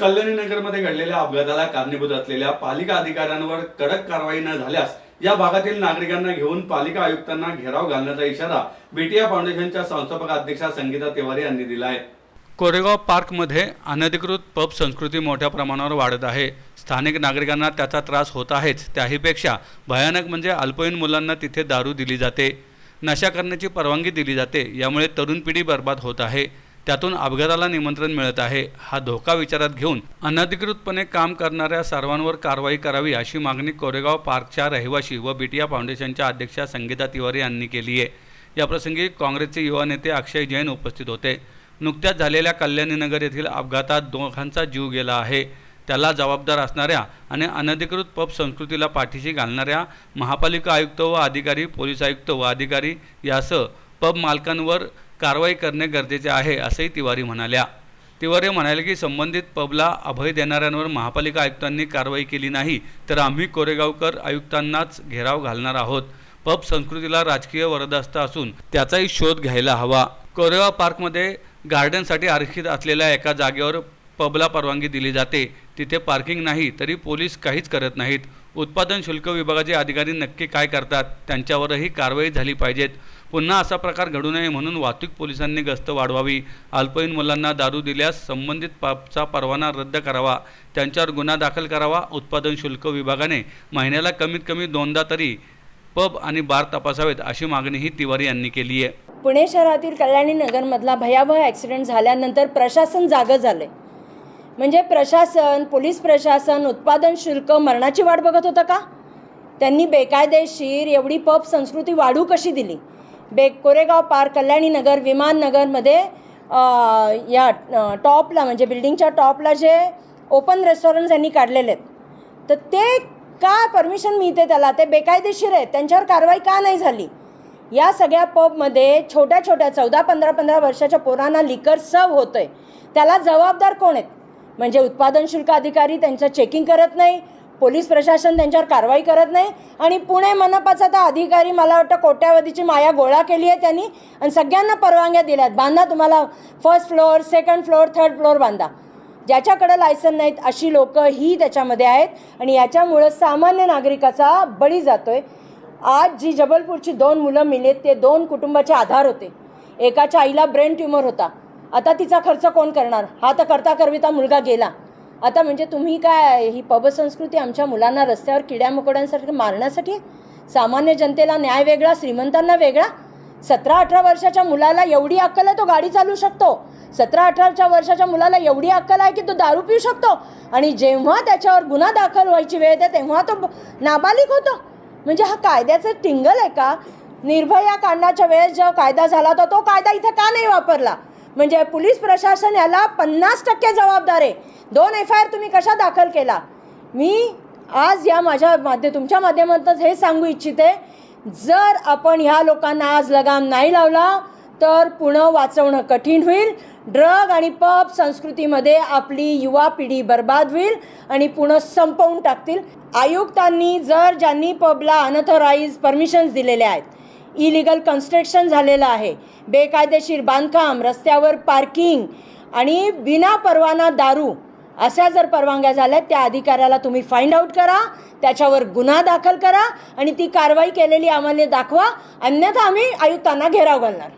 कल्याणी नगरमध्ये घडलेल्या अपघाताला कारणीभूत असलेल्या पालिका अधिकाऱ्यांवर कडक कारवाई न झाल्यास या भागातील नागरिकांना घेऊन पालिका आयुक्तांना घेराव घालण्याचा इशारा बीटीआय फाउंडेशनच्या संस्थापक अध्यक्षा संगीता तिवारी यांनी दिला आहे. कोरेगाव पार्कमध्ये अनधिकृत पब संस्कृती मोठ्या प्रमाणावर वाढत आहे. स्थानिक नागरिकांना त्याचा त्रास होत आहेच. त्याहीपेक्षा भयानक म्हणजे अल्पवयीन मुलांना तिथे दारू दिली जाते. नशा करण्याची परवानगी दिली जाते. यामुळे तरुण पिढी बर्बाद होत आहे. त्यातून अपघाताला निमंत्रण मिळत आहे. हा धोका विचारात घेऊन अनधिकृतपणे काम करणाऱ्या सर्वांवर कारवाई करावी अशी मागणी कोरेगाव पार्कच्या रहिवाशी व बिटिया फाउंडेशनच्या अध्यक्षा संगीता तिवारी यांनी केली आहे. याप्रसंगी काँग्रेसचे युवा नेते अक्षय जैन उपस्थित होते. नुकत्याच झालेल्या कल्याणीनगर येथील अपघातात दोघांचा जीव गेला आहे. त्याला जबाबदार असणाऱ्या आणि अनधिकृत पब संस्कृतीला पाठीशी घालणाऱ्या महापालिका आयुक्त व अधिकारी पोलीस आयुक्त व अधिकारी यासह पब मालकांवर कारवाई करणे गरजेचे आहे असंही तिवारी म्हणाल्या. तिवारी म्हणाले की संबंधित पबला अभय देणाऱ्यांवर महापालिका आयुक्तांनी कारवाई केली नाही तर आम्ही कोरेगावकर आयुक्तांनाच घेराव घालणार आहोत. पब संस्कृतीला राजकीय वरदहस्त असून त्याचाही शोध घ्यायला हवा. कोरेगाव पार्कमध्ये गार्डनसाठी आरक्षित असलेल्या एका जागेवर पबला परवानगी दिली जाते. तिथे पार्किंग नाही तरी पोलीस काहीच करत नाहीत. उत्पादन शुल्क विभागाचे अधिकारी नक्की काय करतात त्यांच्यावरही कारवाई झाली पाहिजेत. पुन्हा असा प्रकार घडू नये म्हणून वाहतूक पोलिसांनी गस्त वाढवावी. अल्पवयीन मुलांना दारू दिल्यास संबंधित पापचा परवाना रद्द करावा. त्यांच्यावर गुन्हा दाखल करावा. उत्पादन शुल्क विभागाने महिन्याला कमीत कमी दोनदा तरी पब आणि बार तपासावेत अशी मागणीही तिवारी यांनी केली आहे पुणे शहरातील कल्याणी नगरमधला भयावह ॲक्सिडेंट झाल्यानंतर प्रशासन जागं झालं म्हणजे प्रशासन पोलीस प्रशासन उत्पादन शुल्क मरणाची वाट बघत होतं का? त्यांनी बेकायदेशीर एवढी पब संस्कृती वाढू कशी दिली? बे कोरेगाव पार्क कल्याणी नगर विमाननगरमध्ये नगरमध्ये या टॉपला म्हणजे बिल्डिंगच्या टॉपला जे ओपन रेस्टॉरंट्स यांनी काढलेले आहेत. तर ते का परमिशन मिळते त्याला? ते बेकायदेशीर आहेत. त्यांच्यावर कारवाई का नाही झाली? या सगळ्या पबमध्ये छोट्या छोट्या चौदा पंधरा पंधरा वर्षाच्या पोरांना लिकर सर्व होतं आहे त्याला जबाबदार कोण आहेत? म्हणजे उत्पादन शुल्क अधिकारी त्यांचं चेकिंग करत नाही पोलीस प्रशासन त्यांच्यावर कारवाई करत नाही आणि पुणे मनपाचा तर अधिकारी मला वाटतं कोट्यावधीची माया गोळा केली आहे त्यांनी आणि सगळ्यांना परवानग्या दिल्यात बांधा तुम्हाला first floor second floor third floor बांधा. ज्याच्याकडे लायसन नाहीत अशी लोक ही त्याच्यामध्ये आहेत आणि याच्यामुळं सामान्य नागरिकाचा बळी जातोय. आज जी जबलपूरची दोन मुलं मिलेत ते दोन कुटुंबाचे आधार होते. एकाच्या आईला ब्रेन ट्युमर होता. आता तिचा खर्च कोण करणार? हा तर करता करविता मुलगा गेला. आता म्हणजे तुम्ही काय ही पब संस्कृती आमच्या मुलांना रस्त्यावर किड्यामकोड्यांसारखं मारण्यासाठी? सामान्य जनतेला न्याय वेगळा श्रीमंतांना वेगळा? सतरा अठरा वर्षाच्या मुलाला एवढी अक्कल आहे तो गाडी चालू शकतो? सतरा अठराच्या वर्षाच्या मुलाला एवढी अक्कल आहे की तो दारू पिऊ शकतो? आणि जेव्हा त्याच्यावर गुन्हा दाखल व्हायची वेळ येते तेव्हा तो नाबालिक होतो? म्हणजे हा कायद्याचं टिंगल आहे का? निर्भया कांडाच्या वेळेस जो कायदा झाला होता तो कायदा इथे का नाही वापरला? म्हणजे पोलीस प्रशासन याला पन्नास टक्के जबाबदार आहे. दोन एफ आय आर तुम्ही कशा दाखल केला? मी आज या माझ्या माध्य तुमच्या माध्यमातूनच हे सांगू इच्छिते जर आपण ह्या लोकांना आज लगाम नाही लावला तर पुणं वाचवणं कठीण होईल. ड्रग आणि पब संस्कृतीमध्ये आपली युवा पिढी बर्बाद होईल आणि पुणं संपवून टाकतील. आयुक्तांनी जर ज्यांनी पबला अनथराईज परमिशन्स दिलेल्या आहेत इलिगल कन्स्ट्रक्शन झालेलं आहे. बेकायदेशीर बांधकाम रस्त्यावर पार्किंग आणि विना परवाना दारू अशा जर परवानग्या झाल्या त्या अधिकाऱ्याला तुम्ही फाइंड आउट करा त्याच्यावर गुन्हा दाखल करा आणि ती कारवाई केलेली आम्हाला दाखवा. अन्यथा आम्ही आयुक्तांना घेराव घालणार.